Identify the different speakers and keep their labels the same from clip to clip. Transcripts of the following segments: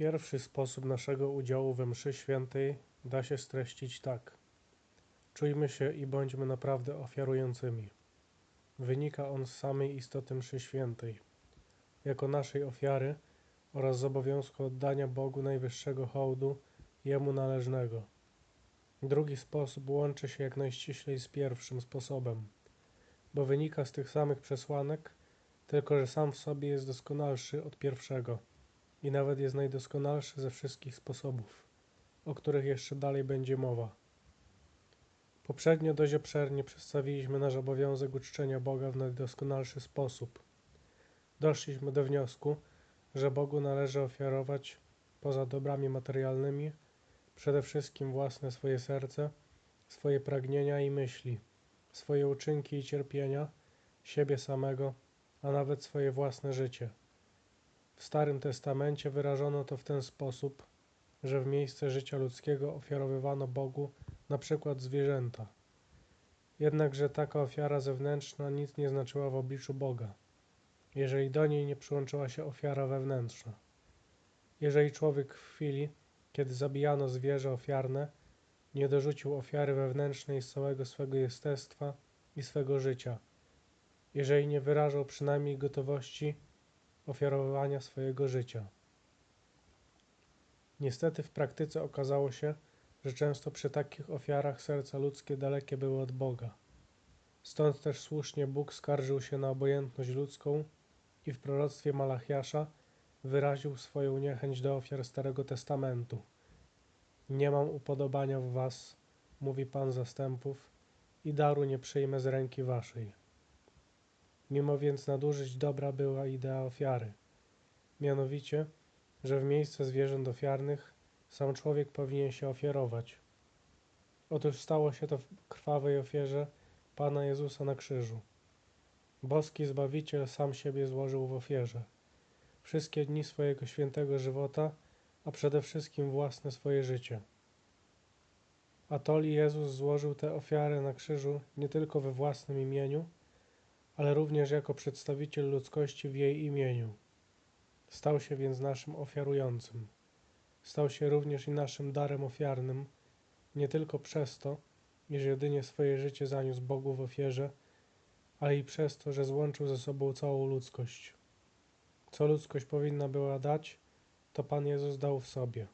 Speaker 1: Pierwszy sposób naszego udziału we mszy świętej da się streścić tak. Czujmy się i bądźmy naprawdę ofiarującymi. Wynika on z samej istoty mszy świętej, jako naszej ofiary oraz z obowiązku oddania Bogu najwyższego hołdu Jemu należnego. Drugi sposób łączy się jak najściślej z pierwszym sposobem, bo wynika z tych samych przesłanek, tylko że sam w sobie jest doskonalszy od pierwszego i nawet jest najdoskonalszy ze wszystkich sposobów, o których jeszcze dalej będzie mowa. Poprzednio dość obszernie przedstawiliśmy nasz obowiązek uczczenia Boga w najdoskonalszy sposób. Doszliśmy do wniosku, że Bogu należy ofiarować poza dobrami materialnymi przede wszystkim własne swoje serce, swoje pragnienia i myśli, swoje uczynki i cierpienia, siebie samego, a nawet swoje własne życie. W Starym Testamencie wyrażono to w ten sposób, że w miejsce życia ludzkiego ofiarowywano Bogu na przykład zwierzęta. Jednakże taka ofiara zewnętrzna nic nie znaczyła w obliczu Boga, jeżeli do niej nie przyłączyła się ofiara wewnętrzna. Jeżeli człowiek w chwili, kiedy zabijano zwierzę ofiarne, nie dorzucił ofiary wewnętrznej z całego swego jestestwa i swego życia, jeżeli nie wyrażał przynajmniej gotowości ofiarowania swojego życia. Niestety w praktyce okazało się, że często przy takich ofiarach serca ludzkie dalekie były od Boga. Stąd też słusznie Bóg skarżył się na obojętność ludzką i w proroctwie Malachiasza wyraził swoją niechęć do ofiar Starego Testamentu. Nie mam upodobania w was, mówi Pan zastępów, i daru nie przyjmę z ręki waszej. Mimo więc nadużyć dobra była idea ofiary. Mianowicie, że w miejsce zwierząt ofiarnych sam człowiek powinien się ofiarować. Otóż stało się to w krwawej ofierze Pana Jezusa na krzyżu. Boski Zbawiciel sam siebie złożył w ofierze. Wszystkie dni swojego świętego żywota, a przede wszystkim własne swoje życie. Atoli Jezus złożył tę ofiarę na krzyżu nie tylko we własnym imieniu, ale również jako przedstawiciel ludzkości w jej imieniu. Stał się więc naszym ofiarującym. Stał się również i naszym darem ofiarnym, nie tylko przez to, iż jedynie swoje życie zaniósł Bogu w ofierze, ale i przez to, że złączył ze sobą całą ludzkość. Co ludzkość powinna była dać, to Pan Jezus dał w sobie.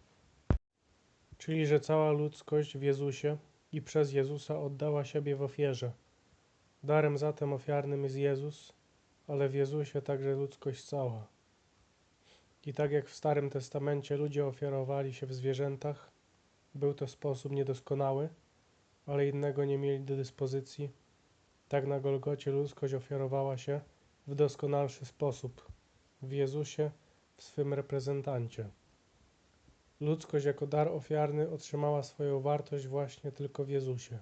Speaker 1: Czyli, że cała ludzkość w Jezusie i przez Jezusa oddała siebie w ofierze. Darem zatem ofiarnym jest Jezus, ale w Jezusie także ludzkość cała. I tak jak w Starym Testamencie ludzie ofiarowali się w zwierzętach, był to sposób niedoskonały, ale innego nie mieli do dyspozycji, tak na Golgocie ludzkość ofiarowała się w doskonalszy sposób w Jezusie, w swym reprezentancie. Ludzkość jako dar ofiarny otrzymała swoją wartość właśnie tylko w Jezusie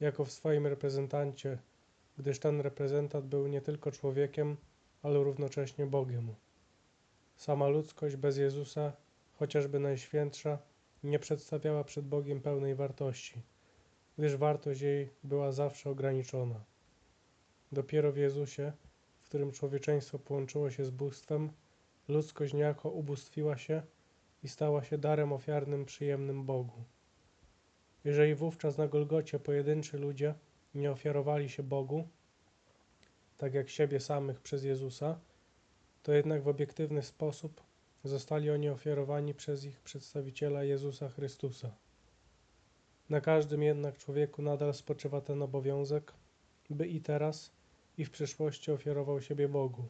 Speaker 1: jako w swoim reprezentancie, gdyż ten reprezentant był nie tylko człowiekiem, ale równocześnie Bogiem. Sama ludzkość bez Jezusa, chociażby najświętsza, nie przedstawiała przed Bogiem pełnej wartości, gdyż wartość jej była zawsze ograniczona. Dopiero w Jezusie, w którym człowieczeństwo połączyło się z bóstwem, ludzkość niejako ubóstwiła się i stała się darem ofiarnym przyjemnym Bogu. Jeżeli wówczas na Golgocie pojedynczy ludzie nie ofiarowali się Bogu, tak jak siebie samych przez Jezusa, to jednak w obiektywny sposób zostali oni ofiarowani przez ich przedstawiciela Jezusa Chrystusa. Na każdym jednak człowieku nadal spoczywa ten obowiązek, by i teraz, i w przyszłości ofiarował siebie Bogu,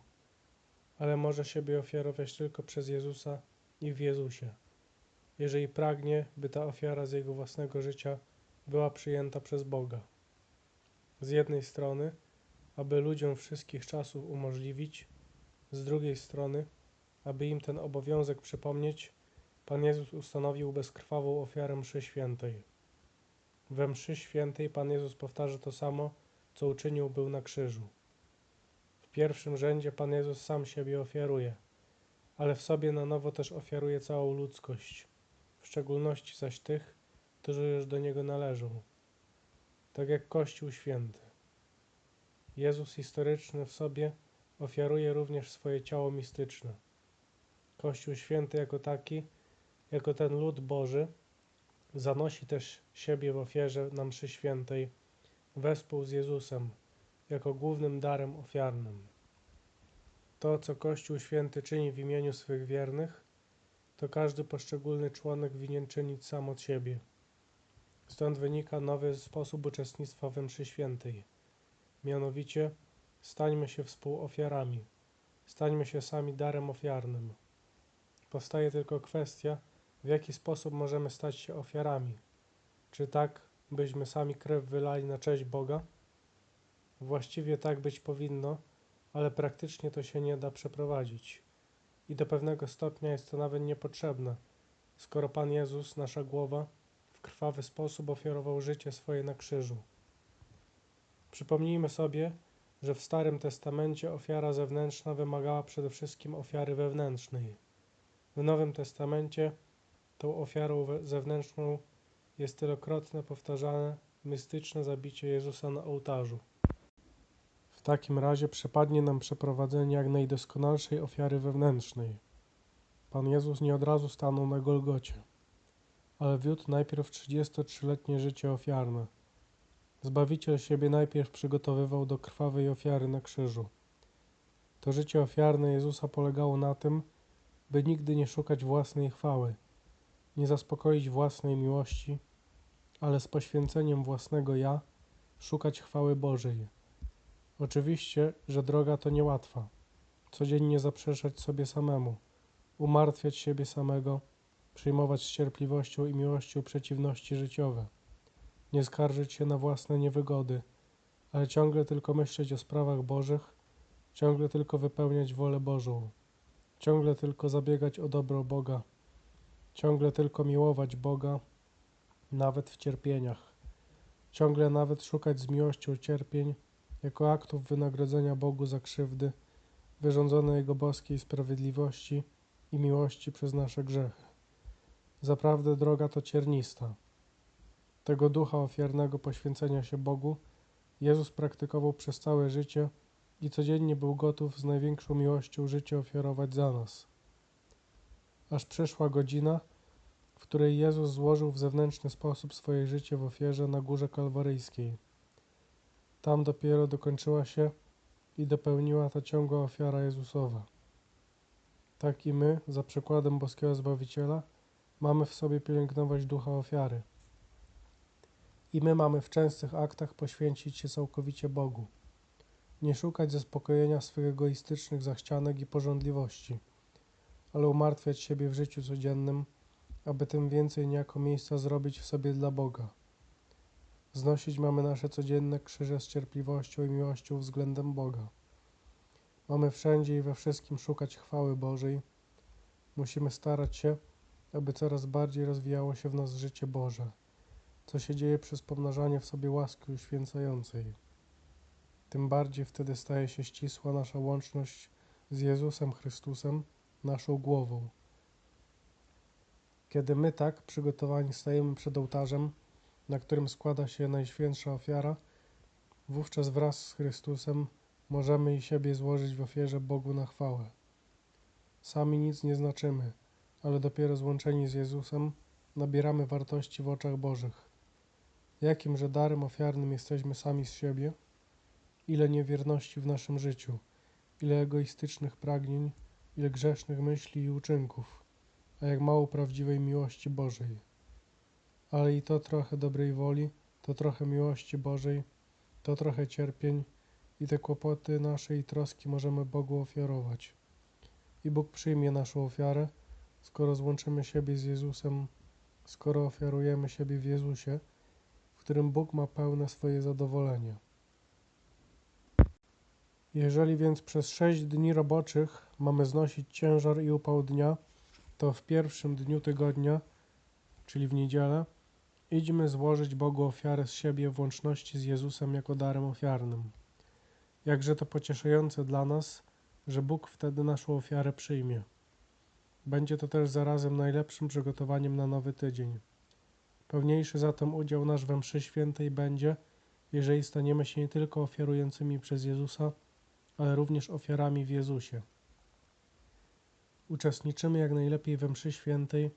Speaker 1: ale może siebie ofiarować tylko przez Jezusa i w Jezusie jeżeli pragnie, by ta ofiara z jego własnego życia była przyjęta przez Boga. Z jednej strony, aby ludziom wszystkich czasów umożliwić, z drugiej strony, aby im ten obowiązek przypomnieć, Pan Jezus ustanowił bezkrwawą ofiarę mszy świętej. We mszy świętej Pan Jezus powtarza to samo, co uczynił był na krzyżu. W pierwszym rzędzie Pan Jezus sam siebie ofiaruje, ale w sobie na nowo też ofiaruje całą ludzkość w szczególności zaś tych, którzy już do Niego należą, tak jak Kościół Święty. Jezus historyczny w sobie ofiaruje również swoje ciało mistyczne. Kościół Święty jako taki, jako ten lud Boży, zanosi też siebie w ofierze na mszy świętej wespół z Jezusem, jako głównym darem ofiarnym. To, co Kościół Święty czyni w imieniu swych wiernych, to każdy poszczególny członek winien czynić sam od siebie. Stąd wynika nowy sposób uczestnictwa we mszy świętej. Mianowicie, stańmy się współofiarami, stańmy się sami darem ofiarnym. Powstaje tylko kwestia, w jaki sposób możemy stać się ofiarami. Czy tak, byśmy sami krew wylali na cześć Boga? Właściwie tak być powinno, ale praktycznie to się nie da przeprowadzić. I do pewnego stopnia jest to nawet niepotrzebne, skoro Pan Jezus, nasza głowa, w krwawy sposób ofiarował życie swoje na krzyżu. Przypomnijmy sobie, że w Starym Testamencie ofiara zewnętrzna wymagała przede wszystkim ofiary wewnętrznej. W Nowym Testamencie tą ofiarą zewnętrzną jest tylokrotne powtarzane mistyczne zabicie Jezusa na ołtarzu. W takim razie przypadnie nam przeprowadzenie jak najdoskonalszej ofiary wewnętrznej. Pan Jezus nie od razu stanął na Golgocie, ale wiódł najpierw 33-letnie życie ofiarne. Zbawiciel siebie najpierw przygotowywał do krwawej ofiary na krzyżu. To życie ofiarne Jezusa polegało na tym, by nigdy nie szukać własnej chwały, nie zaspokoić własnej miłości, ale z poświęceniem własnego ja szukać chwały Bożej. Oczywiście, że droga to niełatwa. Codziennie zaprzeczać sobie samemu, umartwiać siebie samego, przyjmować z cierpliwością i miłością przeciwności życiowe, nie skarżyć się na własne niewygody, ale ciągle tylko myśleć o sprawach Bożych, ciągle tylko wypełniać wolę Bożą, ciągle tylko zabiegać o dobro Boga, ciągle tylko miłować Boga, nawet w cierpieniach, ciągle nawet szukać z miłością cierpień, jako aktów wynagrodzenia Bogu za krzywdy wyrządzone Jego boskiej sprawiedliwości i miłości przez nasze grzechy. Zaprawdę droga to ciernista. Tego ducha ofiarnego poświęcenia się Bogu Jezus praktykował przez całe życie i codziennie był gotów z największą miłością życie ofiarować za nas. Aż przyszła godzina, w której Jezus złożył w zewnętrzny sposób swoje życie w ofierze na górze kalwaryjskiej. Tam dopiero dokończyła się i dopełniła ta ciągła ofiara Jezusowa. Tak i my, za przykładem boskiego Zbawiciela, mamy w sobie pielęgnować ducha ofiary. I my mamy w częstych aktach poświęcić się całkowicie Bogu. Nie szukać zaspokojenia swych egoistycznych zachcianek i pożądliwości, ale umartwiać siebie w życiu codziennym, aby tym więcej niejako miejsca zrobić w sobie dla Boga. Znosić mamy nasze codzienne krzyże z cierpliwością i miłością względem Boga. Mamy wszędzie i we wszystkim szukać chwały Bożej. Musimy starać się, aby coraz bardziej rozwijało się w nas życie Boże, co się dzieje przez pomnażanie w sobie łaski uświęcającej. Tym bardziej wtedy staje się ścisła nasza łączność z Jezusem Chrystusem, naszą głową. Kiedy my tak przygotowani stajemy przed ołtarzem, na którym składa się najświętsza ofiara, wówczas wraz z Chrystusem możemy i siebie złożyć w ofierze Bogu na chwałę. Sami nic nie znaczymy, ale dopiero złączeni z Jezusem nabieramy wartości w oczach Bożych. Jakimże darem ofiarnym jesteśmy sami z siebie? Ile niewierności w naszym życiu, ile egoistycznych pragnień, ile grzesznych myśli i uczynków, a jak mało prawdziwej miłości Bożej ale i to trochę dobrej woli, to trochę miłości Bożej, to trochę cierpień i te kłopoty nasze i troski możemy Bogu ofiarować. I Bóg przyjmie naszą ofiarę, skoro złączymy siebie z Jezusem, skoro ofiarujemy siebie w Jezusie, w którym Bóg ma pełne swoje zadowolenie. Jeżeli więc przez sześć dni roboczych mamy znosić ciężar i upał dnia, to w pierwszym dniu tygodnia, czyli w niedzielę, Idźmy złożyć Bogu ofiarę z siebie w łączności z Jezusem jako darem ofiarnym. Jakże to pocieszające dla nas, że Bóg wtedy naszą ofiarę przyjmie. Będzie to też zarazem najlepszym przygotowaniem na nowy tydzień. Pełniejszy zatem udział nasz we mszy świętej będzie, jeżeli staniemy się nie tylko ofiarującymi przez Jezusa, ale również ofiarami w Jezusie. Uczestniczymy jak najlepiej we mszy świętej,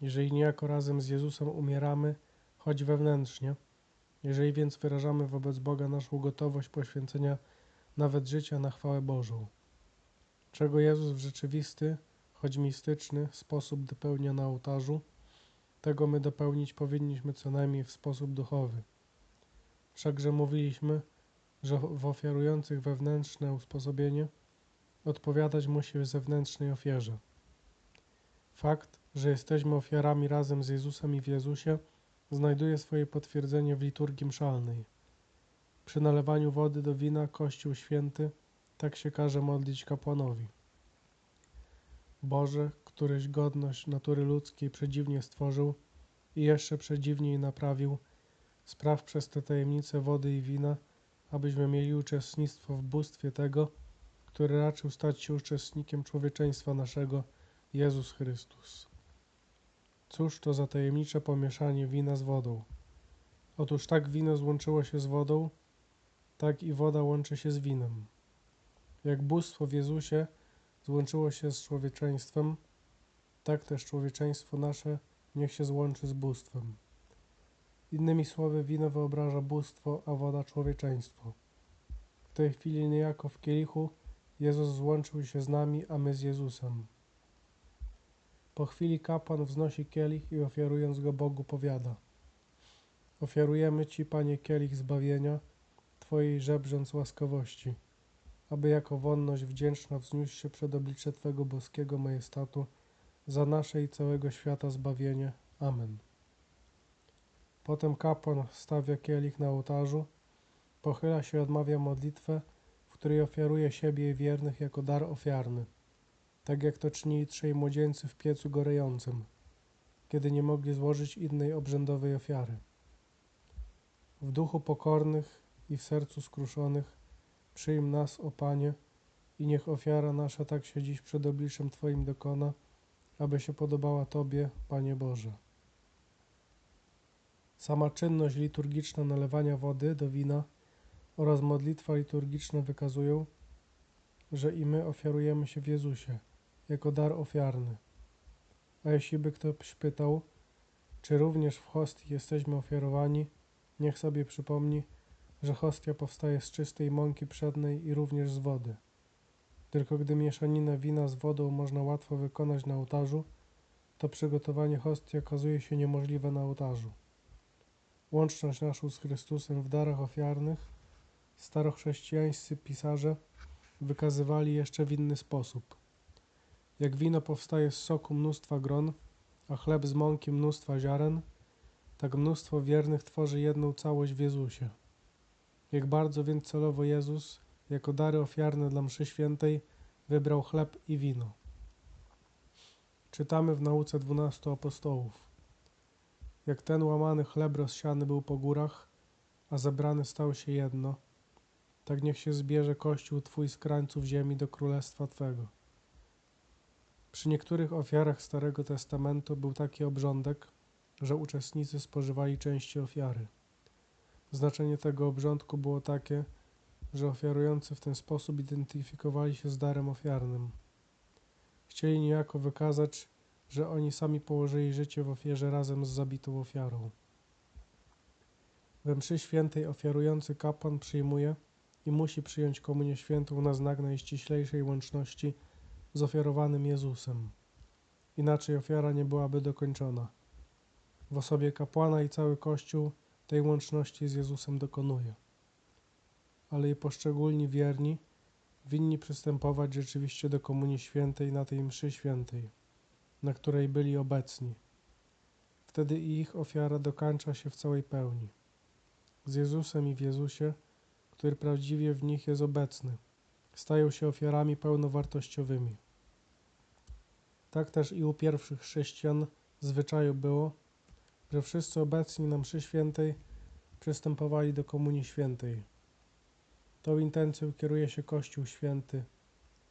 Speaker 1: jeżeli niejako razem z Jezusem umieramy, choć wewnętrznie. Jeżeli więc wyrażamy wobec Boga naszą gotowość poświęcenia nawet życia na chwałę Bożą, czego Jezus w rzeczywisty, choć mistyczny sposób dopełnia na ołtarzu, tego my dopełnić powinniśmy co najmniej w sposób duchowy. Wszakże mówiliśmy, że w ofiarujących wewnętrzne usposobienie odpowiadać musi w zewnętrznej ofierze. Fakt, że jesteśmy ofiarami razem z Jezusem i w Jezusie, znajduje swoje potwierdzenie w liturgii mszalnej. Przy nalewaniu wody do wina Kościół Święty tak się każe modlić kapłanowi. Boże, któryś godność natury ludzkiej przedziwnie stworzył i jeszcze przedziwniej naprawił, spraw przez te tajemnice wody i wina, abyśmy mieli uczestnictwo w bóstwie tego, który raczył stać się uczestnikiem człowieczeństwa naszego, Jezus Chrystus. Cóż to za tajemnicze pomieszanie wina z wodą? Otóż tak wino złączyło się z wodą, tak i woda łączy się z winem. Jak bóstwo w Jezusie złączyło się z człowieczeństwem, tak też człowieczeństwo nasze niech się złączy z bóstwem. Innymi słowy, wino wyobraża bóstwo, a woda człowieczeństwo. W tej chwili niejako w kielichu Jezus złączył się z nami, a my z Jezusem. Po chwili kapłan wznosi kielich i ofiarując go Bogu powiada Ofiarujemy Ci, Panie, kielich zbawienia, Twojej żebrząc łaskawości, aby jako wonność wdzięczna wzniósł się przed oblicze Twego boskiego majestatu za nasze i całego świata zbawienie. Amen. Potem kapłan stawia kielich na ołtarzu, pochyla się i odmawia modlitwę, w której ofiaruje siebie i wiernych jako dar ofiarny tak jak to czynili trzej młodzieńcy w piecu gorejącym, kiedy nie mogli złożyć innej obrzędowej ofiary. W duchu pokornych i w sercu skruszonych przyjm nas, o Panie, i niech ofiara nasza tak się dziś przed obliczem Twoim dokona, aby się podobała Tobie, Panie Boże. Sama czynność liturgiczna nalewania wody do wina oraz modlitwa liturgiczna wykazują, że i my ofiarujemy się w Jezusie – jako dar ofiarny. A jeśli by ktoś pytał, czy również w hostii jesteśmy ofiarowani, niech sobie przypomni, że hostia powstaje z czystej mąki przednej i również z wody. Tylko gdy mieszaninę wina z wodą można łatwo wykonać na ołtarzu, to przygotowanie hostii okazuje się niemożliwe na ołtarzu. Łączność naszą z Chrystusem w darach ofiarnych starochrześcijańscy pisarze wykazywali jeszcze w inny sposób. Jak wino powstaje z soku mnóstwa gron, a chleb z mąki mnóstwa ziaren, tak mnóstwo wiernych tworzy jedną całość w Jezusie. Jak bardzo więc celowo Jezus, jako dary ofiarne dla mszy świętej, wybrał chleb i wino. Czytamy w nauce dwunastu apostołów. Jak ten łamany chleb rozsiany był po górach, a zebrany stał się jedno, tak niech się zbierze Kościół Twój z krańców ziemi do królestwa Twego. Przy niektórych ofiarach Starego Testamentu był taki obrządek, że uczestnicy spożywali części ofiary. Znaczenie tego obrządku było takie, że ofiarujący w ten sposób identyfikowali się z darem ofiarnym. Chcieli niejako wykazać, że oni sami położyli życie w ofierze razem z zabitą ofiarą. We mszy świętej ofiarujący kapłan przyjmuje i musi przyjąć komunię świętą na znak najściślejszej łączności z ofiarowanym Jezusem. Inaczej ofiara nie byłaby dokończona. W osobie kapłana i cały Kościół tej łączności z Jezusem dokonuje. Ale i poszczególni wierni winni przystępować rzeczywiście do Komunii Świętej na tej mszy świętej, na której byli obecni. Wtedy ich ofiara dokańcza się w całej pełni. Z Jezusem i w Jezusie, który prawdziwie w nich jest obecny, stają się ofiarami pełnowartościowymi. Tak też i u pierwszych chrześcijan zwyczaju było, że wszyscy obecni na mszy świętej przystępowali do komunii świętej. Tą intencją kieruje się Kościół Święty,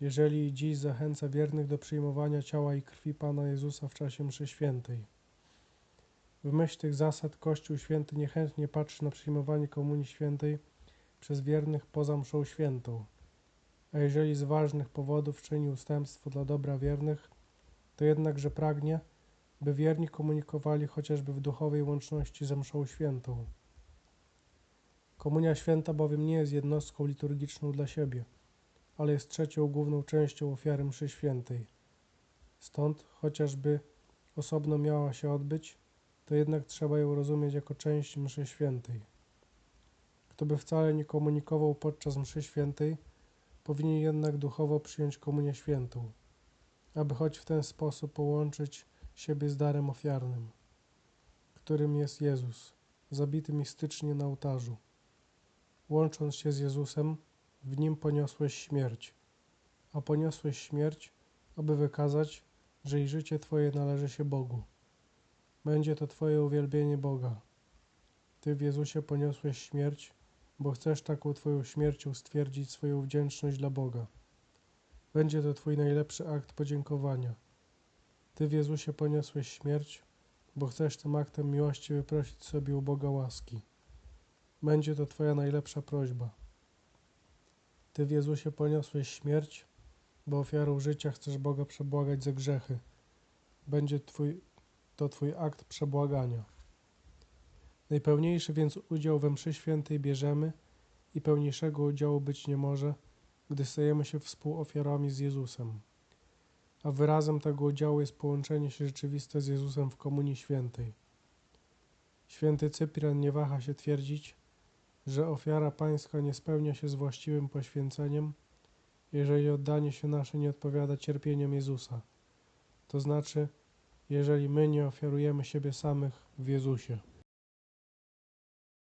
Speaker 1: jeżeli dziś zachęca wiernych do przyjmowania ciała i krwi Pana Jezusa w czasie mszy świętej. W myśl tych zasad Kościół Święty niechętnie patrzy na przyjmowanie komunii świętej przez wiernych poza mszą świętą, a jeżeli z ważnych powodów czyni ustępstwo dla dobra wiernych, to jednakże pragnie, by wierni komunikowali chociażby w duchowej łączności ze mszą świętą. Komunia święta bowiem nie jest jednostką liturgiczną dla siebie, ale jest trzecią główną częścią ofiary mszy świętej. Stąd, chociażby osobno miała się odbyć, to jednak trzeba ją rozumieć jako część mszy świętej. Kto by wcale nie komunikował podczas mszy świętej, powinien jednak duchowo przyjąć komunię świętą, aby choć w ten sposób połączyć siebie z darem ofiarnym, którym jest Jezus, zabity mistycznie na ołtarzu. Łącząc się z Jezusem, w nim poniosłeś śmierć, a poniosłeś śmierć, aby wykazać, że i życie Twoje należy się Bogu. Będzie to Twoje uwielbienie Boga. Ty w Jezusie poniosłeś śmierć, bo chcesz taką Twoją śmiercią stwierdzić swoją wdzięczność dla Boga. Będzie to Twój najlepszy akt podziękowania. Ty w Jezusie poniosłeś śmierć, bo chcesz tym aktem miłości wyprosić sobie u Boga łaski. Będzie to Twoja najlepsza prośba. Ty w Jezusie poniosłeś śmierć, bo ofiarą życia chcesz Boga przebłagać za grzechy. Będzie twój, to Twój akt przebłagania. Najpełniejszy więc udział we mszy świętej bierzemy i pełniejszego udziału być nie może, gdy stajemy się współofiarami z Jezusem. A wyrazem tego udziału jest połączenie się rzeczywiste z Jezusem w Komunii Świętej. Święty Cyprian nie waha się twierdzić, że ofiara pańska nie spełnia się z właściwym poświęceniem, jeżeli oddanie się nasze nie odpowiada cierpieniom Jezusa, to znaczy, jeżeli my nie ofiarujemy siebie samych w Jezusie.